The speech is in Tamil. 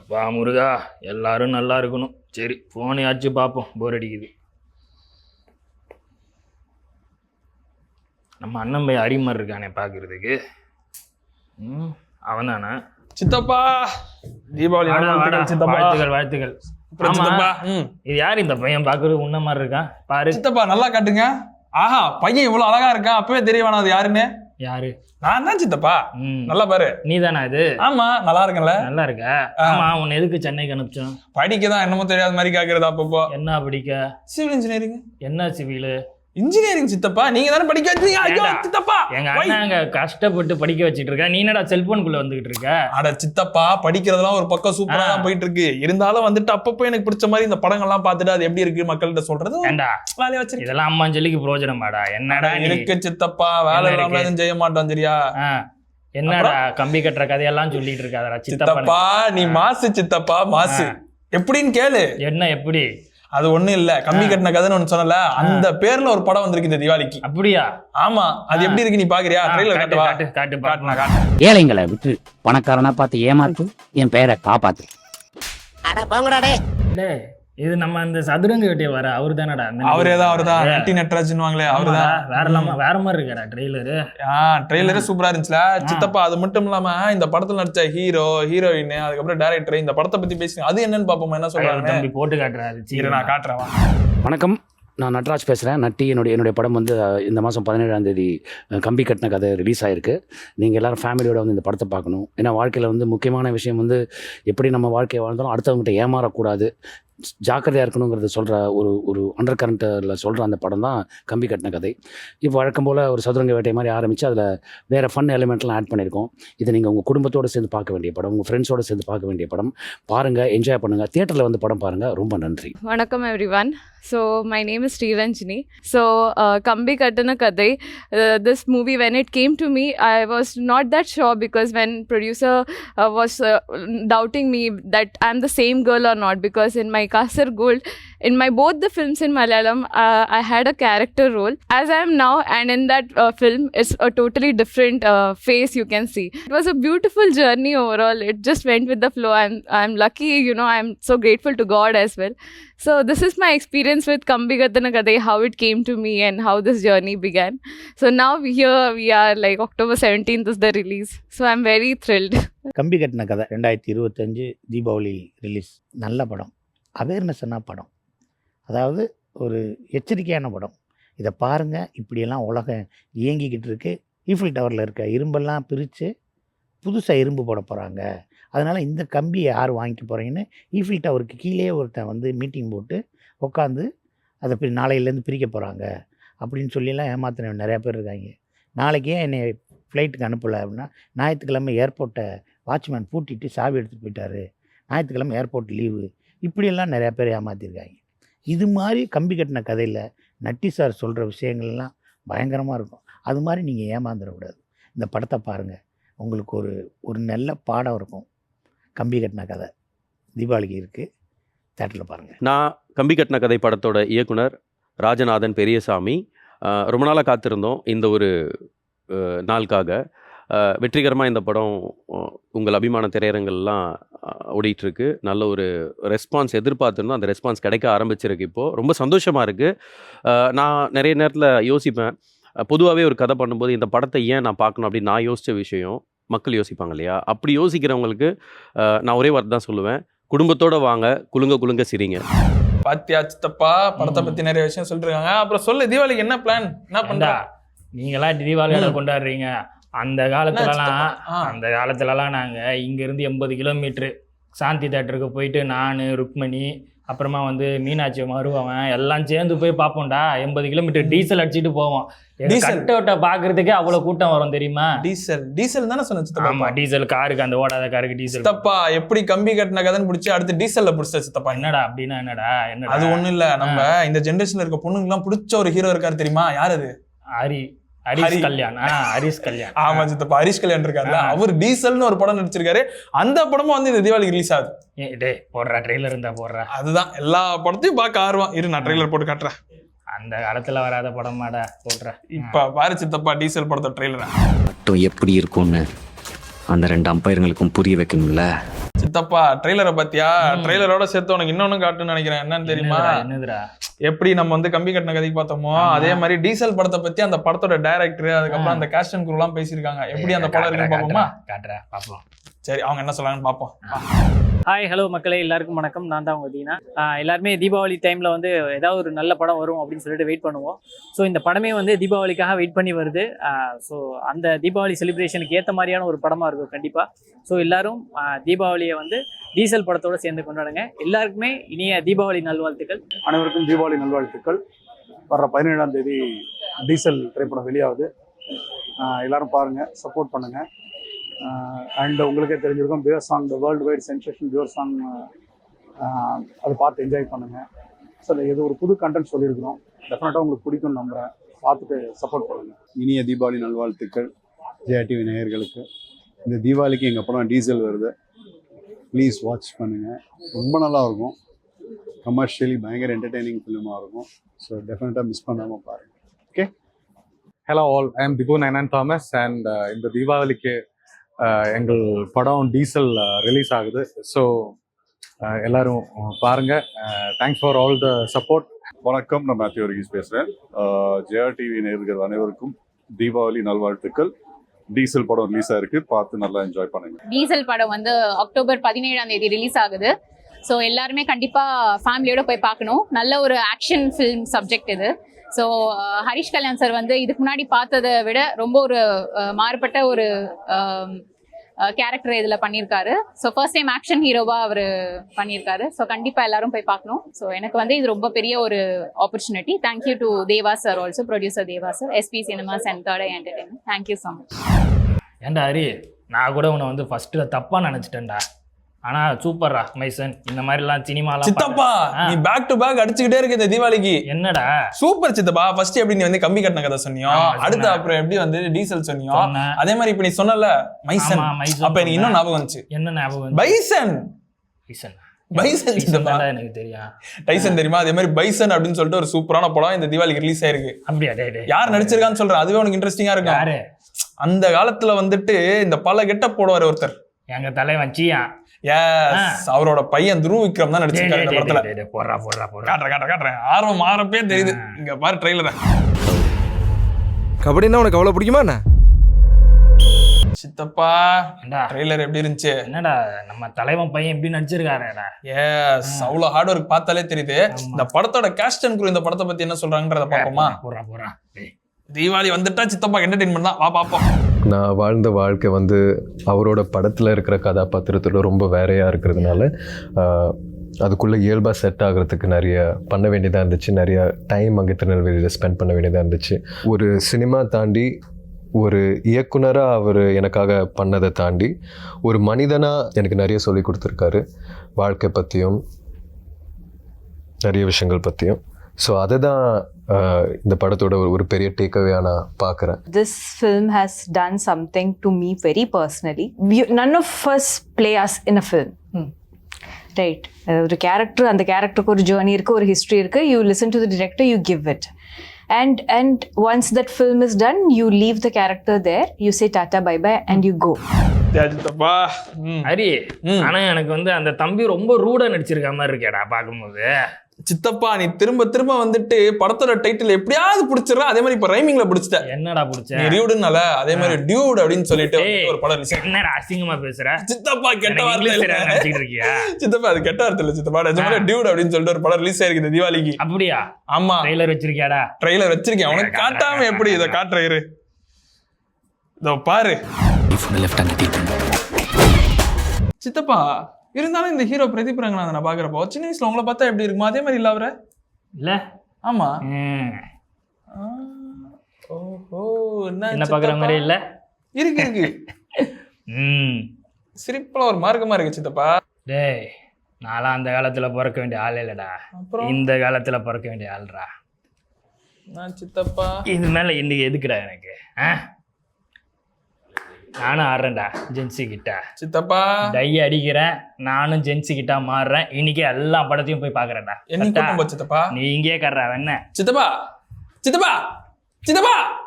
அப்பா முருகா எல்லாரும் நல்லா இருக்கணும். சரி ஃபோனையாச்சும் பார்ப்போம். போர் அடிக்குது. நம்ம அண்ணன் பையன் அரிமர் இருக்கானே பார்க்கறதுக்கு. ம் அவன் தானே சித்தப்பா தீபாவளி வாழ்த்துக்கள் வாழ்த்துக்கள். ஆமா. இது யார் இந்த பையன்? பார்க்கறது உன்ன மாதிரி இருக்கான்? பாரு. சித்தப்பா நல்லா காட்டுங்க. ஆஹா பையன் இவ்வளவு அழகா இருக்கான். அப்பவே தெரிய வேணாம் அது யாருன்னு? யாரு? நான் தான் சித்தப்பா. நல்லா பாரு. நீ தானே இது? ஆமா நல்லா இருக்கேன்ல. நல்லா இருக்க? ஆமா உன்னை எதுக்கு சென்னைக்கு அனுப்பிச்சோம்? படிக்க தான் என்னமோ தெரியாத மாதிரி கேக்குறது அப்பப்போ. என்ன படிக்க? சிவில் இன்ஜினியரிங் என்ன சிவிலு? இன்ஜினியரிங் சித்தப்பா. நீங்க தானே படிக்க வச்சீங்க? ஐயோ? சித்தப்பா. எங்க அங்க கஷ்டப்பட்டு படிக்க வச்சிட்டு இருக்க? நீ என்னடா செல்போனுக்குள்ள வந்துகிட்டு இருக்க? அட சித்தப்பா படிக்கிறதெல்லாம் ஒரு பக்கம் சூப்பரா போயிட்டு இருக்கு இருந்தாலும் வந்துட்டு அப்பப்போ எனக்கு பிடிச்ச மாதிரி இந்த படங்கள்லாம் பார்த்துட்டு அது எப்படி இருக்கு மக்கள்கிட்ட சொல்றது? ஏண்டா? வேலையை வச்சிருக்கேன். இதெல்லாம் அம்மாஞ்சலிக்கு பிரயோஜனமாடா என்னடா நீ? இருக்கு சித்தப்பா. வேலை இல்லாம செய்ய மாட்டோம் சரியா? என்னடா கம்பி கட்டுற கதையெல்லாம் சொல்லிட்டு இருக்காதடா சித்தப்பா நீ மாசு சித்தப்பா மாசு. எப்படின்னு கேளு. என்ன எப்படி? அது ஒண்ணும் இல்ல. கம்மி கட்டின கதைன்னு ஒண்ணு சொன்னல. அந்த பேர்ல ஒரு படம் வந்திருக்கு இந்த தீபாவளிக்கு. அப்படியா? ஆமா. அது எப்படி இருக்கு நீ பாக்குறியா? ட்ரெயிலர் காட்டு காட்டுவா? காட்டு காட்டு காட்டு ஏழைங்களை விட்டு பணக்காரனா பார்த்து ஏமாத்து என் பேரை காப்பாத்து. டேய். இது நம்ம அந்த சதுரங்க வெட்டிய வர அவரு தானடா அவரே தான் அவர்தான். நட்டி நட்ராஜன் வாங்களே அவர்தான். வேற இல்லாம வேற மாதிரி இருக்கடா ட்ரெய்லரு. ஆ ட்ரெய்லரே சூப்பரா இருந்துச்சுல. சித்தப்பா அது மட்டும் இல்லாம இந்த படத்துல நடிச்ச ஹீரோ ஹீரோயின் அதுக்கப்புறம் டைரக்டர் இந்த படத்தை பத்தி பேசி அது என்னன்னு பாப்போம் என்ன சொல்றாங்க தம்பி போட்டு காட்டுறாரு சீக்கிரம் நான் காட்டுறேன். வணக்கம். நான் நட்ராஜ் பேசுகிறேன் நட்டி என்னுடைய என்னுடைய படம் வந்து இந்த மாதம் பதினேழாம் தேதி கம்பி கட்டின கதை ரிலீஸ் ஆயிருக்கு. நீங்கள் எல்லாரும் ஃபேமிலியோட வந்து இந்த படத்தை பார்க்கணும். ஏன்னா வாழ்க்கையில் வந்து முக்கியமான விஷயம் வந்து எப்படி நம்ம வாழ்க்கையை வாழ்ந்தாலும் அடுத்தவங்ககிட்ட ஏமாறக்கூடாது. ஜாக்கிரதையாக இருக்கணுங்கிறத சொல்கிற ஒரு ஒரு அண்டர் கரண்ட்டில் சொல்கிற அந்த படம் தான் கம்பி கட்டின கதை. இப்போ வழக்கம் போல் ஒரு சதுரங்க வேட்டை மாதிரி ஆரம்பித்து அதில் வேறு ஃபன் எலிமெண்ட்லாம் ஆட் பண்ணியிருக்கோம். இதை நீங்கள் உங்கள் குடும்பத்தோடு சேர்ந்து பார்க்க வேண்டிய படம் உங்கள் ஃப்ரெண்ட்ஸோடு சேர்ந்து பார்க்க வேண்டிய படம். பாருங்கள் என்ஜாய் பண்ணுங்கள் தியேட்டரில் வந்து படம் பாருங்கள் ரொம்ப நன்றி. வணக்கம் everyone So my name is Sriranjini. So uh, Kambi Kattana Kadai, uh, this movie when it came to me, I was not that sure because when producer uh, was uh, doubting me that I'm the same girl or not because in my Kasar Gold, in my both the films in Malayalam, I had a character role as I am now, and in that film, it's a totally different face you can see. It was a beautiful journey overall. It just went with the flow. I'm I'm lucky, you know. I'm so grateful to God as well. So this is my experience with Kambikatna Kathai how it came to me and how this journey began so now here we are like October seventeenth is the release so I am very thrilled Kambi Kattina Kathai ரெண்டாயிரத்தி இருபத்தஞ்சு தீபாவளி ரிலீஸ் நல்ல படம் அவேர்னஸ்னா படம் அதாவது ஒரு எச்சரிக்கையான படம் இதை பாருங்கள் இப்படியெல்லாம் உலகம் இயங்கிக்கிட்டு இருக்குது ஈஃபில் டவரில் இருக்க இரும்பெல்லாம் பிரித்து புதுசாக இரும்பு போட போகிறாங்க அதனால் இந்த கம்பியை யார் வாங்கிக்க போகிறீங்கன்னு ஈஃபில் டவருக்கு கீழே ஒருத்தன் வந்து மீட்டிங் போட்டு உட்காந்து அதை பிரி நாளையிலேருந்து பிரிக்க போகிறாங்க அப்படின்னு சொல்லிலாம் ஏமாத்தின நிறையா பேர் இருக்காங்க. நாளைக்கே என்னை ஃப்ளைட்டுக்கு அனுப்பலை அப்படின்னா ஞாயிற்றுக்கிழமை ஏர்போர்ட்டை வாட்ச்மேன் பூட்டிட்டு சாவி எடுத்துகிட்டு போயிட்டாரு. ஞாயிற்றுக்கிழமை ஏர்போர்ட் லீவு இப்படியெல்லாம் நிறையா பேர் ஏமாற்றிருக்காங்க இது மாதிரி கம்பி கட்டின கதையில் நட்டி சார் சொல்கிற விஷயங்கள்லாம் பயங்கரமாக இருக்கும். அது மாதிரி நீங்கள் ஏமாந்துடக்கூடாது. இந்த படத்தை பாருங்கள் உங்களுக்கு ஒரு ஒரு நல்ல பாடம் இருக்கும். கம்பி கட்டின கதை. தீபாவளிக்கு இருக்குது தேட்டரில் பாருங்கள் நான் கம்பி கட்டின கதை படத்தோட இயக்குனர் ராஜநாதன் பெரியசாமி ரொம்ப நாளாக காத்திருந்தோம். இந்த ஒரு நாளுக்காக. வெற்றிகரமாக இந்த படம் உங்கள் அபிமான திரையரங்கள்லாம் ஓடிட்டுருக்கு. நல்ல ஒரு ரெஸ்பான்ஸ் எதிர்பார்த்துருந்தோம். அந்த ரெஸ்பான்ஸ் கிடைக்க ஆரம்பிச்சிருக்கு இப்போது ரொம்ப சந்தோஷமாக இருக்குது நான் நிறைய நேரத்தில் யோசிப்பேன். பொதுவாகவே ஒரு கதை பண்ணும்போது இந்த படத்தை ஏன் நான் பார்க்கணும் அப்படின்னு நான் யோசித்த விஷயம். மக்கள் யோசிப்பாங்க இல்லையா? அப்படி யோசிக்கிறவங்களுக்கு நான் ஒரே வார்த்தை தான் சொல்லுவேன். குடும்பத்தோட வாங்க குலுங்க குலுங்க சிரிங்க. பாத்தியா சித்தப்பா படத்தை பத்தி நிறைய விஷயம் சொல்லிருக்காங்க. அப்புறம் சொல்லு தீபாவளிக்கு என்ன பிளான் என்ன பண்ற? ஏண்டா, நீங்களாம் தீபாவளியோட ம். கொண்டாடுறீங்க. அந்த காலத்துலலாம். அந்த காலத்துலலாம் நாங்க இங்க இருந்து எண்பது கிலோமீட்டர் சாந்தி தேட்டருக்கு போயிட்டு நான் ருக்மணி அப்புறமா வந்து மீனாட்சி மருவவன் எல்லாம் சேர்ந்து போய் பார்ப்போம்டா. எண்பது கிலோமீட்டர் டீசல் அடிச்சுட்டு போவோம்? கட்டோட்ட பாக்குறதுக்கே அவ்வளவு கூட்டம் வரும் தெரியுமா? டீசல். டீசல் தானே சொன்ன ஆமா சித்தப்பா டீசல் காருக்கு அந்த ஓடாத காருக்கு டீசல். சித்தப்பா எப்படி கம்பி கட்டின கதைன்னு பிடிச்சி அடுத்து டீசல்ல பிடிச்ச சித்தப்பா. என்ன என்னடா அப்படின்னா என்னடா? என்னடா? அது ஒண்ணும் இல்ல. நம்ம இந்த ஜெனரேஷன்ல இருக்க பொண்ணுங்க எல்லாம் பிடிச்ச ஒரு ஹீரோ இருக்காரு தெரியுமா? யார் அது? ஹரி. ஹரிஷ் கல்யாண். ஹரிஷ் கல்யாண். ஆமா சித்தப்பா ஹரிஷ் கல்யாண் இருக்காருல்ல. அவர் டீசல்னு ஒரு படம் நடிச்சிருக்காரு. அந்த படமும் வந்து இந்த தீபாவளிக்கு ரிலீஸ் ஆகுது. டேய் போடுறா ட்ரெய்லர் இருந்தா போடுறா. அதுதான் எல்லா படத்தையும் பார்க்க ஆர்வம். இரு நான் ட்ரெய்லர் போட்டு காட்டுறேன். அந்த காலத்துல வராத படமாடா போடுறா. இப்ப பாரு சித்தப்பா டீசல் படத்தோட ட்ரெய்லர் மட்டும் எப்படி இருக்கும்னு அந்த ரெண்டு அம்பையருங்களுக்கும் புரிய வைக்கணும்ல? சித்தப்பா ட்ரெய்லரை பாத்தியா. ட்ரெய்லரோட சேர்த்து உனக்கு இன்னொன்னு காட்டுன்னு நினைக்கிறேன். என்னன்னு தெரியுமா? எப்படி நம்ம வந்து கம்பி கட்டின கதைக்கு பார்த்தோமோ. அதே மாதிரி டீசல் படத்தை பத்தி அந்த படத்தோட டைரக்டர் அதுக்கப்புறம். அந்த கேஸ்ட் அண்ட் எல்லாம் பேசியிருக்காங்க. எப்படி அந்த படம் இருக்குன்னு பாப்போமா காட்டுறேன் பாப்போம். சரி அவங்க என்ன சொல்றாங்கன்னு பாப்போம் ஹாய் ஹலோ மக்களே எல்லாருக்கும் வணக்கம். நான் தான் உங்கள் தீனா. எல்லாருமே தீபாவளி டைமில் வந்து ஏதாவது ஒரு நல்ல படம் வரும் அப்படின்னு சொல்லிட்டு வெயிட் பண்ணுவோம். ஸோ இந்த படமே வந்து தீபாவளிக்காக வெயிட் பண்ணி வருது. ஸோ அந்த தீபாவளி செலிப்ரேஷனுக்கு ஏற்ற மாதிரியான ஒரு படமாக இருக்கும் கண்டிப்பாக ஸோ எல்லாரும் தீபாவளியை வந்து டீசல் படத்தோட சேர்ந்து கொண்டாடுங்க. எல்லாருக்குமே இனிய தீபாவளி நல்வாழ்த்துக்கள். அனைவருக்கும் தீபாவளி நல்வாழ்த்துக்கள். வர்ற பதினேழாம் தேதி டீசல் திரைப்படம் வெளியாகுது. எல்லாரும் பாருங்க சப்போர்ட் பண்ணுங்க. அண்ட் உங்களுக்கே தெரிஞ்சிருக்கும் pear song the world wide sensation pear song அதை பார்த்து என்ஜாய் பண்ணுங்க. ஸோ இது ஒரு புது கண்டென்ட் சொல்லியிருக்கிறோம். டெஃபினட்டாக உங்களுக்கு பிடிக்கும்னு நம்புகிறேன் பார்த்துட்டு சப்போர்ட் பண்ணுங்க. இனிய தீபாவளி நல்வாழ்த்துக்கள். ஜெயா டிவி நேயர்களுக்கு. இந்த தீபாவளிக்கு எங்கள் படம் டீசல் வருது. ப்ளீஸ் வாட்ச் பண்ணுங்கள் ரொம்ப நல்லா இருக்கும். கமர்ஷியலி பயங்கர என்டர்டெய்னிங் ஃபிலிமாக இருக்கும். ஸோ டெஃபினட்டாக மிஸ் பண்ணாமல் பாருங்கள் hello all I am Dibu Ninan Thomas and இந்த தீபாவளிக்கு uh, எங்கள் படம் டீசல் ரிலீஸ் ஆகுது. ஸோ எல்லாரும் பாருங்க. Thanks for all the support வணக்கம் நான் மேத்யூ வர்கீஸ் பேசுகிறேன் ஜெயா டிவி நேயர்கள் அனைவருக்கும் தீபாவளி நல்வாழ்த்துக்கள். டீசல் படம் ரிலீஸ் ஆயிருக்கு. பார்த்து நல்லா என்ஜாய் பண்ணுங்கள் டீசல் படம் வந்து அக்டோபர் பதினேழாம் தேதி ரிலீஸ் ஆகுது. ஸோ எல்லாருமே கண்டிப்பா ஃபேமிலியோட போய் பார்க்கணும். நல்ல ஒரு ஆக்ஷன் ஃபிலிம் சப்ஜெக்ட் இது. ஸோ ஹரிஷ் கல்யாண் சார் வந்து இதுக்கு முன்னாடி பார்த்ததை விட ரொம்ப ஒரு uh, மாறுபட்ட ஒரு um, uh, கேரக்டர் இதில் பண்ணியிருக்காரு ஸோ ஃபர்ஸ்ட் டைம் ஆக்ஷன் ஹீரோவாக அவர் பண்ணியிருக்காரு ஸோ கண்டிப்பாக எல்லாரும் போய் பார்க்கணும். ஸோ எனக்கு வந்து இது ரொம்ப பெரிய ஒரு opportunity thank you to Deva sir also producer Deva sir SP cinemas and third entertainment thank you so much ஏன்டா ஹரி நான் கூட உன்னை வந்து ஃபர்ஸ்ட்ல தப்பாக நினச்சிட்டேன்டா. ஆனா சூப்பர்ரா மைசன் இந்த மாதிரிலாம் சினிமாலாம் சித்தப்பா. நீ பேக் டு பேக் அடிச்சுக்கிட்டே இருக்க இந்த தீபாவளிக்கு. என்னடா? சூப்பர் சித்தப்பா ஃபர்ஸ்ட் எப்படி நீ வந்து கம்பி கட்டின கதை சொன்னியோ அடுத்து. அப்புறம் எப்படி வந்து டீசல் சொன்னியோ. அதே மாதிரி இப்ப நீ சொன்னல மைசன் அப்ப எனக்கு இன்னும். ஞாபகம் வந்துச்சு. என்ன ஞாபகம்? பைசன். பைசன். பைசன் சித்தப்பா. எனக்கு தெரியும். டைசன் தெரியுமா? அதே மாதிரி பைசன் அப்படின்னு சொல்லிட்டு ஒரு சூப்பரான படம் இந்த தீபாவளிக்கு ரிலீஸ் ஆயிருக்கு. அப்படியா? யார் நடிச்சிருக்கான்னு சொல்றேன். அதுவே உனக்கு இன்ட்ரெஸ்டிங்கா இருக்கும். அந்த காலத்துல வந்துட்டு இந்த பல கெட்ட போடுவார் ஒருத்தர். எங்க தலைவன் சீயா எஸ் அவரோட பையன் துருவ விக்ரம் தான் நடிச்சிருக்காரு இந்த படத்துல. டேய், டேய், போடுறா போடுறா போடுறா. காட்டுறேன் காட்டுறேன் காட்டுறேன் ஆர்வம் மாறப்பே தெரியுது. இங்க பாரு ட்ரெயிலர் கபடின்னா உனக்கு அவ்வளோ பிடிக்குமா என்ன? சித்தப்பா ட்ரெய்லர் எப்படி இருந்துச்சு? என்னடா நம்ம தலைவன் பையன் எப்படி நடிச்சிருக்காருடா. எஸ் அவ்வளவு ஹார்ட் ஒர்க் பார்த்தாலே தெரியுது. இந்த படத்தோட கேஸ்ட் அண்ட் குரூ இந்த படத்தை பத்தி என்ன சொல்றாங்கன்றத பாப்போமா போடுறா டேய். தீபாவளி வந்துட்டா சித்தப்பா என்டர்டைன்மெண்ட் தான். வா பாப்போம் நான் வாழ்ந்த வாழ்க்கை வந்து அவரோட படத்தில் இருக்கிற கதாபாத்திரத்தோட ரொம்ப வேறையாக இருக்கிறதுனால அதுக்குள்ளே இயல்பாக செட் ஆகிறதுக்கு நிறைய பண்ண வேண்டியதாக இருந்துச்சு. நிறைய டைம் அங்கே திருநெல்வேலியில் ஸ்பெண்ட் பண்ண வேண்டியதாக இருந்துச்சு. ஒரு சினிமா தாண்டி ஒரு இயக்குனராக அவர் எனக்காக பண்ணதை தாண்டி ஒரு மனிதனாக எனக்கு நிறைய சொல்லி கொடுத்துருக்காரு. வாழ்க்கை பற்றியும் நிறைய விஷயங்கள் பற்றியும் ஸோ அதை தான் இந்த படத்தோட ஒரு- ஒரு பெரிய டேக்அவேயாக நான் பார்க்குறேன் this film has done something to me very personally. We, none of us play us in a film. Right ஒரு கேரக்டர் அந்த கேரக்டருக்கு ஒரு ஜேர்னி இருக்குது ஒரு ஹிஸ்ட்ரி இருக்குது you listen to the director you give it and and once that film is done you leave the character there you say tata bye bye and you go சித்தப்பா ம். ஹரி ம். ஆனா எனக்கு வந்து அந்த தம்பி ரொம்ப ரூடா நடிச்சிருக்க மாதிரி இருக்கேடா பாக்கும்போது சித்தப்பா நீ திரும்ப திரும்ப வந்துட்டு படத்தோட டைட்டில் எப்படியாவது பிடிச்சிடுற. அதே மாதிரி இப்ப ரைமிங்ல பிடிச்சிட்ட. என்னடா புடிச்ச? நீ டியூடுனால அதே மாதிரி டியூட் அப்படின்னு சொல்லிட்டு ஒரு படம். என்னடா அசிங்கமா பேசுற? சித்தப்பா கெட்ட வார்த்தை இல்ல. சித்தப்பா அது கெட்ட வார்த்தை இல்ல சித்தப்பா. நிஜமாலே டியூட் அப்படின்னு சொல்லிட்டு ஒரு படம் ரிலீஸ் ஆயிருக்கு இந்த தீபாவளிக்கு. அப்படியா? ஆமா. ட்ரெய்லர் வச்சிருக்கியாடா? ட்ரெய்லர் வச்சிருக்கேன். உனக்கு காட்டாம எப்படி இதை காட்டுற இரு. இதோ பாரு. சித்தப்பா இருந்தாலும் இந்த ஹீரோ பிரதீப் ரங்கநாதன் நான் பாக்குறப்போ சின்ன வயசுல உங்களை பார்த்தா எப்படி இருக்குமா? அதே மாதிரி இல்ல அவரை? இல்ல. ஆமா. ஓஹோ என்ன பாக்குற? மாதிரி இல்ல? இருக்கு இருக்கு. சிரிப்புல ஒரு மார்க்கமா இருக்கு சித்தப்பா. டேய் நான்லாம் அந்த காலத்துல பிறக்க வேண்டிய ஆள் இல்லடா. இந்த காலத்துல பிறக்க வேண்டிய ஆள்ரா நான் சித்தப்பா? இது மேல இன்னைக்கு எதுக்குடா எனக்கு? ஆ? நானும் ஆடுறேன்டா ஜென்சி கிட்ட. சித்தப்பா. டை அடிக்கிறேன் நானும் ஜென்சி கிட்ட மாறுறேன். இன்னைக்கு எல்லா படத்தையும் போய் பாக்குறேன்டா. போ சித்தப்பா. நீ இங்கேயே கர்றா என்ன? சித்தப்பா. சித்தப்பா. சித்தப்பா.